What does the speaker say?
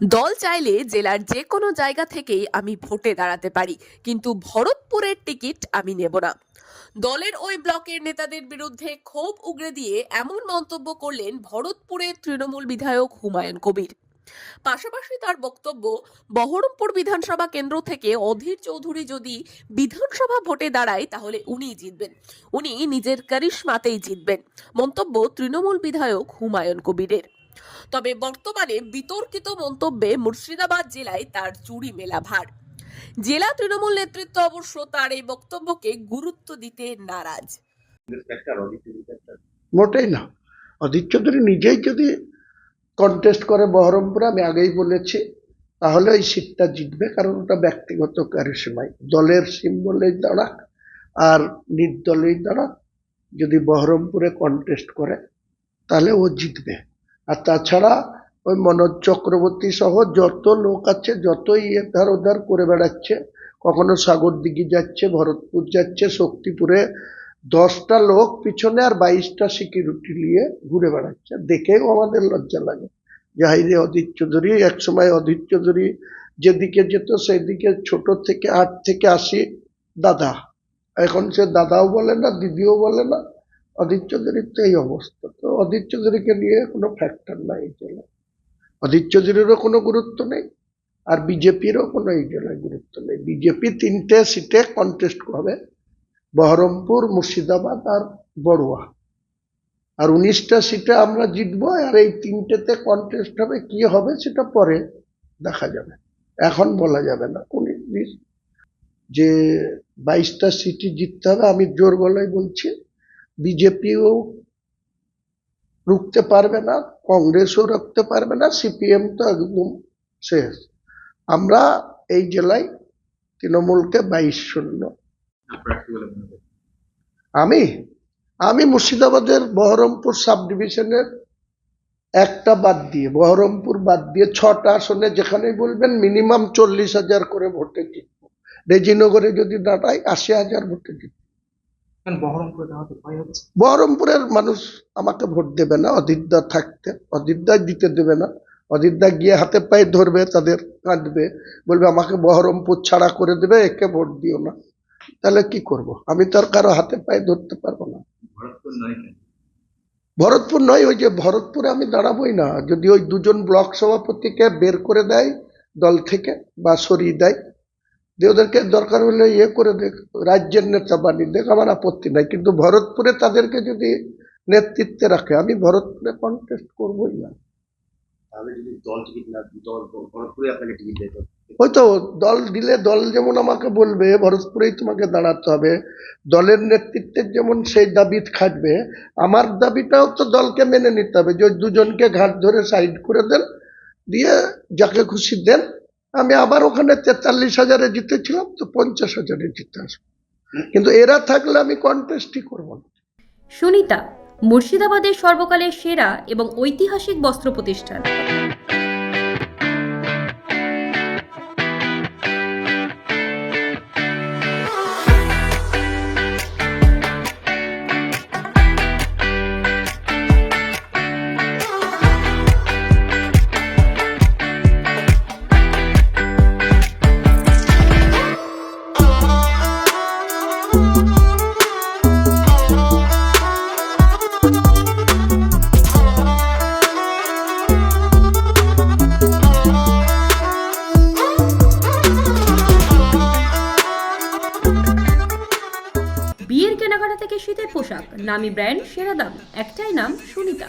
দল চাইলে জেলার যে কোনো জায়গা থেকেই আমি ভোটে দাঁড়াতে পারি, কিন্তু ভরতপুরের টিকিট আমি নেব না। দলের ওই ব্লকের নেতাদের বিরুদ্ধে ক্ষোভ উগরে দিয়ে এমন মন্তব্য করলেন ভরতপুরের তৃণমূল বিধায়ক হুমায়ুন কবির। পাশাপাশি তার বক্তব্য, বহরমপুর বিধানসভা কেন্দ্র থেকে অধীর চৌধুরী যদি বিধানসভা ভোটে দাঁড়ায়, তাহলে উনিই জিতবেন। উনি নিজের কারিশমাতেই জিতবেন। মন্তব্য তৃণমূল বিধায়ক হুমায়ুন কবিরের। তবে বর্তমানে বিতর্কিত মন্তব্যে মুর্শিদাবাদ জেলায় তার চুরি মেলা ভার। জেলা তৃণমূল নেতৃত্ব অবশ্য তার এই বক্তব্যকে গুরুত্ব দিতে নারাজ। মোটেই না। অধীর চৌধুরী নিজেই যদি কন্টেস্ট করে বহরমপুরে, আমি আগেই বলেছি, তাহলে ওই সিটটা জিতবে, কারণ ওটা ব্যক্তিগত কারিশমাই দলের সিম্বলেই দাঁড়াক, আর নির্দলেই দাঁড়াক। যদি বহরমপুরে কন্টেস্ট করে, তাহলে ও জিতবে। আর তাছাড়া ওই মনোজ চক্রবর্তী সহ যত লোক আছে, যতই এধার ওধার করে বেড়াচ্ছে, কখনো সাগর দিঘি যাচ্ছে, ভরতপুর যাচ্ছে, শক্তিপুরে দশটা লোক পিছনে আর বাইশটা সিকিউরিটি নিয়ে ঘুরে বেড়াচ্ছে। দেখেও আমাদের লজ্জা লাগে। যাই রে অধীর চৌধুরী একসময় অধীর চৌধুরী যেদিকে যেত, সেদিকে ছোট থেকে আট থেকে আসি দাদা। এখন সে দাদাও বলে না, দিদিও বলে না। অধীর চৌধুরীর তো এই অবস্থা তো অধীর চৌধুরীকে নিয়ে কোনো ফ্যাক্টর নাই এই জেলায়। অধীর চৌধুরীরও কোনো গুরুত্ব নেই, আর বিজেপিরও কোনো এই জেলায় গুরুত্ব নেই। বিজেপি তিনটে সিটে কন্টেস্ট হবে বহরমপুর, মুর্শিদাবাদ আর বড়ুয়া। আর উনিশটা সিটে আমরা জিতবো, আর এই তিনটেতে কন্টেস্ট হবে, কি হবে সেটা পরে দেখা যাবে। এখন বলা যাবে না উনিশ যে বাইশটা সিটি জিততে হবে, আমি জোর গলায় বলছি বিজেপিও রুখতে পারবে না কংগ্রেসও রুখতে পারবে না সিপিএম তো একদম শেষ। আমরা এই জেলায় তৃণমূলকে বাইশ শূন্য। আমি? আমি মুর্শিদাবাদের বহরমপুর সাব ডিভিশনের একটা বাদ দিয়ে বহরমপুর বাদ দিয়ে ছটা আসনে যেখানে বলবেন মিনিমাম চল্লিশ হাজার করে ভোটে জিতব। রেজিনগরে যদি দাঁড়াই আশি হাজার ভোটে জিতব কারণ বহরমপুরে দেওয়া তো ভয় হচ্ছে বহরমপুরের মানুষ আমাকে ভোট দেবে না অদিতদা থাকতে। অদিতদা দিতে দেবে না। অদিতদা গিয়ে হাতে পায়ে ধরবে তাদের কাঁদবে বলবে আমাকে বহরমপুর ছাড়া করে দেবে একে ভোট দিও না। তাহলে কি করব? আমি তো আর কারও হাতে পায়ে ধরতে পারব না। ভরতপুর নয় ভরতপুর নয় ওই যে ভরতপুরে আমি দাঁড়াবোই না। যদি ওই দুজন ব্লক সভাপতিকে বের করে দেয় দল থেকে বা সরিয়ে দেয় দিয়ে ওদেরকে দরকার হলে ইয়ে করে দেখ রাজ্যের নেতা বানিয়ে দেখ আমার আপত্তি নাই। কিন্তু ভরতপুরে তাদেরকে যদি নেতৃত্বে রাখে আমি ভরতপুরে কন্টেস্ট করবোই না। তাহলে যদি দল টিকিট দল ভরতপুরে আপনাকে টিকিট দিত ওই তো দল দিলে দল যেমন আমাকে বলবে ভরতপুরেই তোমাকে দাঁড়াতে হবে। দলের নেতৃত্বের যেমন সেই দাবি খাটবে আমার দাবিটাও তো দলকে মেনে নিতে হবে। যে দুজনকে ঘাট ধরে সাইড করে দেন দিয়ে যাকে খুশি দেন আমি আবার ওখানে তেতাল্লিশ হাজারে জিতেছিলাম, তো পঞ্চাশ হাজারে জিতে আসব। কিন্তু এরা থাকলে আমি কন্টেস্টই করব না। সুনিতা, মুর্শিদাবাদের সর্বকালের সেরা এবং ঐতিহাসিক বস্ত্র প্রতিষ্ঠান। পোশাক। নামি ব্র্যান্ড সেরা দাম। একটাই নাম সুনিতা।